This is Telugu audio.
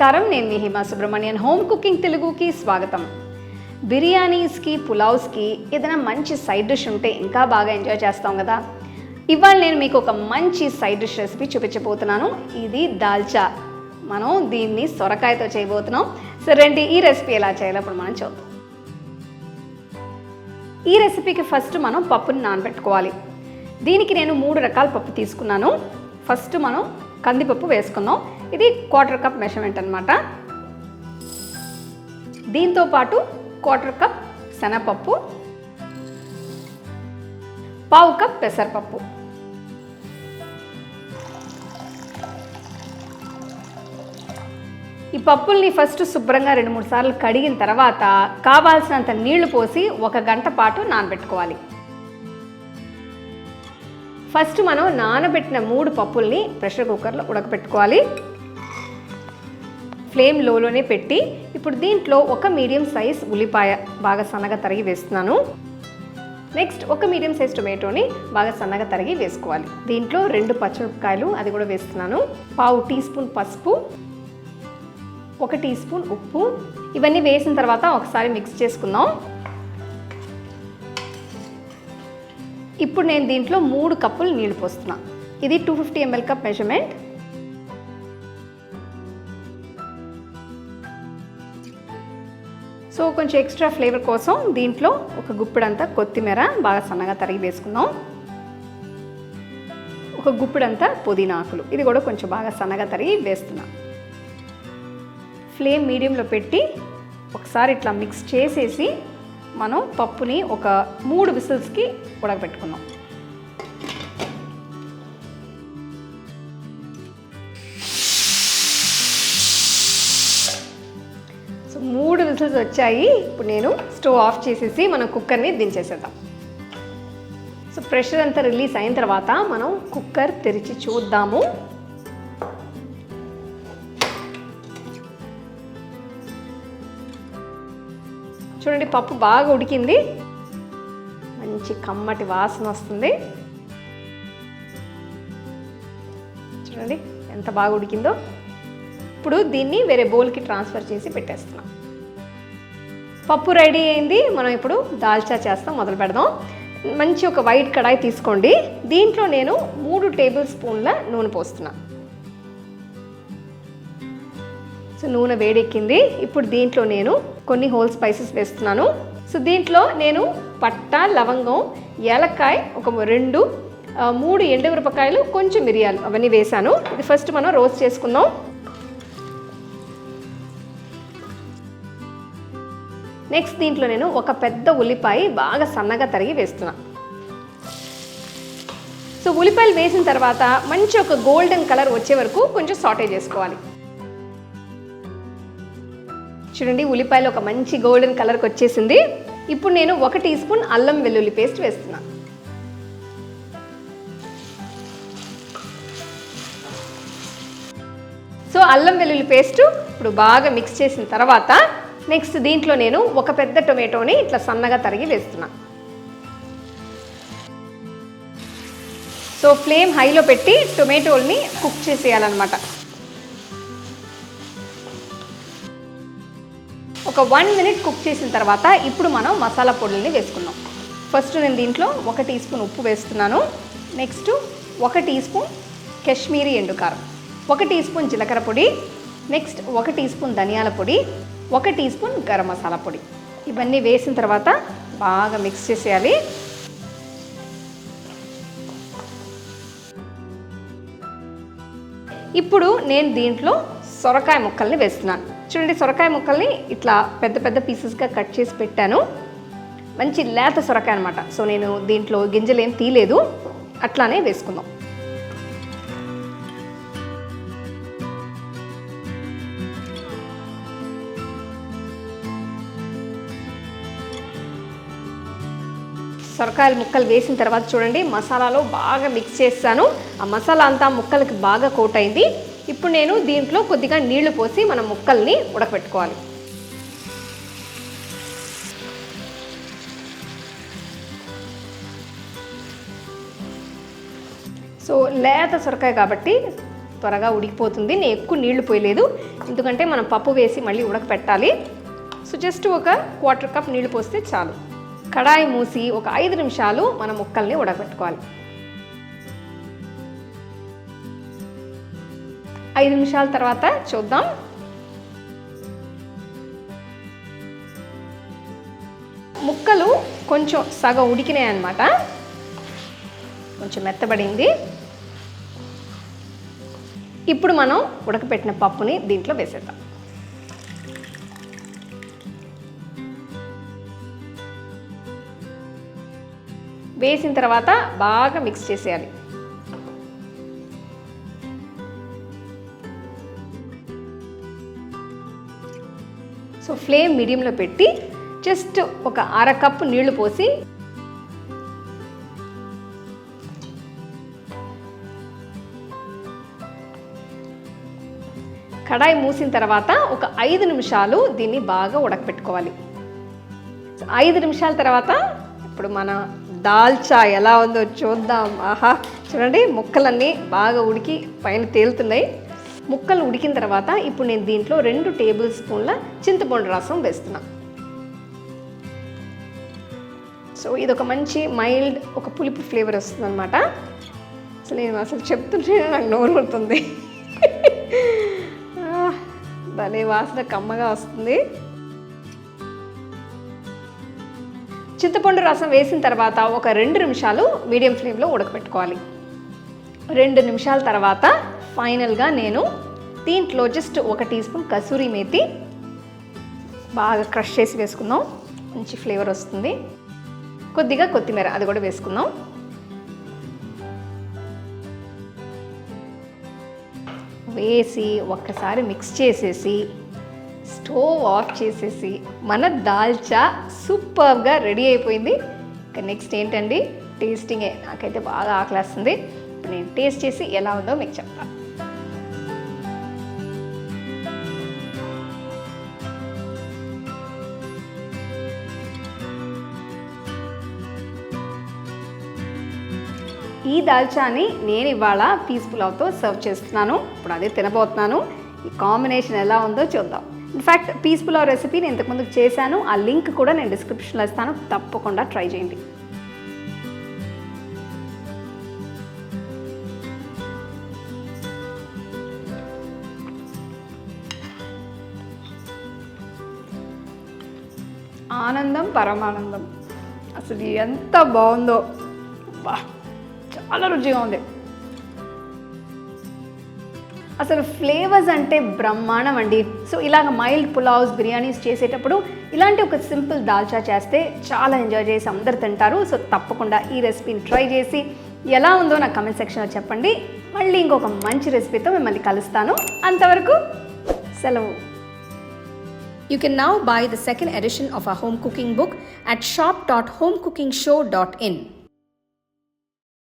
నమస్కారం. నేను మీ హిమా సుబ్రహ్మణ్యన్. హోమ్ కుకింగ్ తెలుగుకి స్వాగతం. బిర్యానీస్కి పులావ్స్కి ఏదైనా మంచి సైడ్ డిష్ ఉంటే ఇంకా బాగా ఎంజాయ్ చేస్తాం కదా. ఇవాళ నేను మీకు ఒక మంచి సైడ్ డిష్ రెసిపీ చూపించబోతున్నాను. ఇది దాల్చా మనం దీన్ని సొరకాయతో చేయబోతున్నాం. సరే రండి ఈ రెసిపీ ఎలా చేయాలో ఇప్పుడు మనం చూద్దాం. ఈ రెసిపీకి ఫస్ట్ మనం పప్పుని నానబెట్టుకోవాలి. దీనికి నేను మూడు రకాల పప్పు తీసుకున్నాను. ఫస్ట్ మనం కందిపప్పు వేసుకుందాం. ఇది క్వార్టర్ కప్ మెషర్మెంట్ అనమాట దీంతో పాటు క్వార్టర్ కప్ శనగపప్పు పావు కప్ పెసరపప్పు. ఈ పప్పుల్ని ఫస్ట్ శుభ్రంగా రెండు మూడు సార్లు కడిగిన తర్వాత కావాల్సినంత నీళ్ళు పోసి ఒక గంట పాటు నానబెట్టుకోవాలి. ఫస్ట్ మనం నానబెట్టిన మూడు పప్పుల్ని ప్రెషర్ కుక్కర్లో ఉడకపెట్టుకోవాలి. ఫ్లేమ్ లోలోనే పెట్టి ఇప్పుడు దీంట్లో ఒక మీడియం సైజ్ ఉల్లిపాయ బాగా సన్నగా తరిగి వేస్తున్నాను. నెక్స్ట్ ఒక మీడియం సైజ్ టొమాటోని బాగా సన్నగా తరిగి వేసుకోవాలి. దీంట్లో రెండు పచ్చిమిరపకాయలు అది కూడా వేస్తున్నాను. పావు టీ స్పూన్ పసుపు ఒక టీ స్పూన్ ఉప్పు. ఇవన్నీ వేసిన తర్వాత ఒకసారి మిక్స్ చేసుకుందాం. ఇప్పుడు నేను దీంట్లో మూడు కప్పులు నీళ్ళు పోస్తున్నా. ఇది two fifty ml cup measurement so కొంచెం ఎక్స్ట్రా ఫ్లేవర్ కోసం దీంట్లో ఒక గుప్పిడంతా కొత్తిమీర బాగా సన్నగా తరిగి వేసుకుందాం. ఒక గుప్పిడంతా పుదీనా ఆకులు. ఇది కూడా కొంచెం బాగా సన్నగా తరిగి వేస్తున్నా. ఫ్లేమ్ మీడియంలో పెట్టి ఒకసారి ఇట్లా మిక్స్ చేసేసి మనం పప్పుని ఒక మూడు విసిల్స్కి ఉడకబెట్టుకుందాం సో మూడు విసిల్స్ వచ్చాయి. ఇప్పుడు నేను స్టవ్ ఆఫ్ చేసేసి మనం కుక్కర్ని దించేసేద్దాం. సో ప్రెషర్ అంతా రిలీజ్ అయిన తర్వాత మనం కుక్కర్ తెరిచి చూద్దాము. చూడండి పప్పు బాగా ఉడికింది. మంచి కమ్మటి వాసన వస్తుంది. చూడండి ఎంత బాగా ఉడికిందో. ఇప్పుడు దీన్ని వేరే బౌల్కి ట్రాన్స్ఫర్ చేసి పెట్టేస్తున్నాం. పప్పు రెడీ అయింది. మనం ఇప్పుడు దాల్చా చేస్తాం మొదలు పెడదాం. మంచి ఒక వైట్ కడాయి తీసుకోండి. దీంట్లో నేను మూడు టేబుల్ స్పూన్ల నూనె పోస్తున్నాను సో నూనె వేడెక్కింది. ఇప్పుడు దీంట్లో నేను కొన్ని హోల్ స్పైసెస్ వేస్తున్నాను. సో దీంట్లో నేను పట్ట లవంగం ఏలక్కాయ ఒక రెండు మూడు ఎండుమిరపకాయలు కొంచెం మిరియాలు అవన్నీ వేసాను ఇది ఫస్ట్ మనం రోస్ట్ చేసుకుందాం. నెక్స్ట్ దీంట్లో నేను ఒక పెద్ద ఉల్లిపాయ బాగా సన్నగా తరిగి వేస్తున్నా. సో ఉల్లిపాయలు వేసిన తర్వాత మంచి ఒక గోల్డెన్ కలర్ వచ్చే వరకు కొంచెం సాటే చేసుకోవాలి. చూడండి ఉల్లిపాయలు ఒక మంచి గోల్డెన్ కలర్కి వచ్చేసింది. ఇప్పుడు నేను ఒక టీ స్పూన్ అల్లం వెల్లుల్లి పేస్ట్ వేస్తున్నా. సో అల్లం వెల్లుల్లి పేస్ట్ ఇప్పుడు బాగా మిక్స్ చేసిన తర్వాత నెక్స్ట్ దీంట్లో నేను ఒక పెద్ద టొమాటోని ఇట్లా సన్నగా తరిగి వేస్తున్నా. సో ఫ్లేమ్ హైలో పెట్టి టొమాటోల్ని కుక్ చేసేయాలన్నమాట. ఒక వన్ మినిట్ కుక్ చేసిన తర్వాత ఇప్పుడు మనం మసాలా పొడుల్ని వేసుకుందాం. ఫస్ట్ నేను దీంట్లో ఒక టీ స్పూన్ ఉప్పు వేస్తున్నాను. నెక్స్ట్ ఒక టీ స్పూన్ కాశ్మీరీ ఎండుకారం ఒక టీ స్పూన్ జీలకర్ర పొడి నెక్స్ట్ ఒక టీ స్పూన్ ధనియాల పొడి ఒక టీ స్పూన్ గరం మసాలా పొడి. ఇవన్నీ వేసిన తర్వాత బాగా మిక్స్ చేసేయాలి. ఇప్పుడు నేను దీంట్లో సొరకాయ ముక్కల్ని వేస్తున్నాను. చూడండి సొరకాయ ముక్కల్ని ఇట్లా పెద్ద పెద్ద పీసెస్గా కట్ చేసి పెట్టాను. మంచి లేత సొరకాయ అనమాట సో నేను దీంట్లో గింజలు ఏం తీయలేదు. అట్లానే వేసుకుందాం. సొరకాయల ముక్కలు వేసిన తర్వాత చూడండి మసాలాలో బాగా మిక్స్ చేస్తాను. ఆ మసాలా అంతా ముక్కలకి బాగా కోట్ అయింది. ఇప్పుడు నేను దీంట్లో కొద్దిగా నీళ్ళు పోసి మన ముక్కల్ని ఉడకబెట్టుకోవాలి. సో లేత సొరకాయ కాబట్టి త్వరగా ఉడికిపోతుంది. నేను ఎక్కువ నీళ్ళు పోయలేదు. ఎందుకంటే మనం పప్పు వేసి మళ్ళీ ఉడకపెట్టాలి. సో జస్ట్ ఒక క్వార్టర్ కప్ నీళ్ళు పోస్తే చాలు. కడాయి మూసి ఒక ఐదు నిమిషాలు మన ముక్కల్ని ఉడకబెట్టుకోవాలి. ఐదు నిమిషాల తర్వాత చూద్దాం. ముక్కలు కొంచెం సగం ఉడికినాయి అన్నమాట. కొంచెం మెత్తబడింది. ఇప్పుడు మనం ఉడకపెట్టిన పప్పుని దీంట్లో వేసేద్దాం. వేసిన తర్వాత బాగా మిక్స్ చేసేయాలి. సో ఫ్లేమ్ మీడియంలో పెట్టి జస్ట్ ఒక అర కప్పు నీళ్ళు పోసి కడాయి మూసిన తర్వాత ఒక ఐదు నిమిషాలు దీన్ని బాగా ఉడకపెట్టుకోవాలి. ఐదు నిమిషాల తర్వాత ఇప్పుడు మన దాల్చా ఎలా ఉందో చూద్దాం. ఆహా చూడండి ముక్కలన్నీ బాగా ఉడికి పైన తేలుతున్నాయి. ముక్కలు ఉడికిన తర్వాత ఇప్పుడు నేను దీంట్లో రెండు టేబుల్ స్పూన్ల చింతపండు రసం వేస్తున్నా. సో ఇది ఒక మంచి మైల్డ్ ఒక పులుపు ఫ్లేవర్ వస్తుంది అనమాట అసలు నేను అసలు చెప్తుంటే నాకు నోరు పడుతుంది భలే వాసన కమ్మగా వస్తుంది. చింతపండు రసం వేసిన తర్వాత ఒక రెండు నిమిషాలు మీడియం ఫ్లేమ్లో ఉడకపెట్టుకోవాలి రెండు నిమిషాల తర్వాత ఫైనల్గా నేను దీంట్లో జస్ట్ ఒక టీ స్పూన్ కసూరి మేతి బాగా క్రష్ చేసి వేసుకుందాం. మంచి ఫ్లేవర్ వస్తుంది. కొద్దిగా కొత్తిమీర అది కూడా వేసుకుందాం. వేసి ఒక్కసారి మిక్స్ చేసేసి స్టవ్ ఆఫ్ చేసేసి మన దాల్చా సూపర్గా రెడీ అయిపోయింది. ఇంకా నెక్స్ట్ ఏంటండి? టేస్టింగే. నాకైతే బాగా ఆకలేస్తుంది. ఇప్పుడు నేను టేస్ట్ చేసి ఎలా ఉందో మీకు చెప్తాను ఈ దాల్చాని నేను ఇవాళ పీస్ పులావ్తో సర్వ్ చేస్తున్నాను. ఇప్పుడు అదే తినబోతున్నాను. ఈ కాంబినేషన్ ఎలా ఉందో చూద్దాం. ఇన్ఫ్యాక్ట్ పీస్ పులావ్ రెసిపీ నేను ఇంతకుముందు చేశాను. ఆ లింక్ కూడా నేను డిస్క్రిప్షన్లో ఇస్తాను. తప్పకుండా ట్రై చేయండి. ఆనందం పరమానందం. అసలు ఎంత బాగుందో. బా చాలా రుచిగా ఉంది. అసలు ఫ్లేవర్స్ అంటే బ్రహ్మాండం అండి. సో ఇలాగ మైల్డ్ పులావ్స్ బిర్యానీస్ చేసేటప్పుడు ఇలాంటి ఒక సింపుల్ దాల్చా చేస్తే చాలా ఎంజాయ్ చేసి అందరు తింటారు. సో తప్పకుండా ఈ రెసిపీని ట్రై చేసి ఎలా ఉందో నా కమెంట్ సెక్షన్లో చెప్పండి. మళ్ళీ ఇంకొక మంచి రెసిపీతో మిమ్మల్ని కలుస్తాను. అంతవరకు సెలవు. You can now buy the second edition of our home cooking book at shop.homecookingshow.in.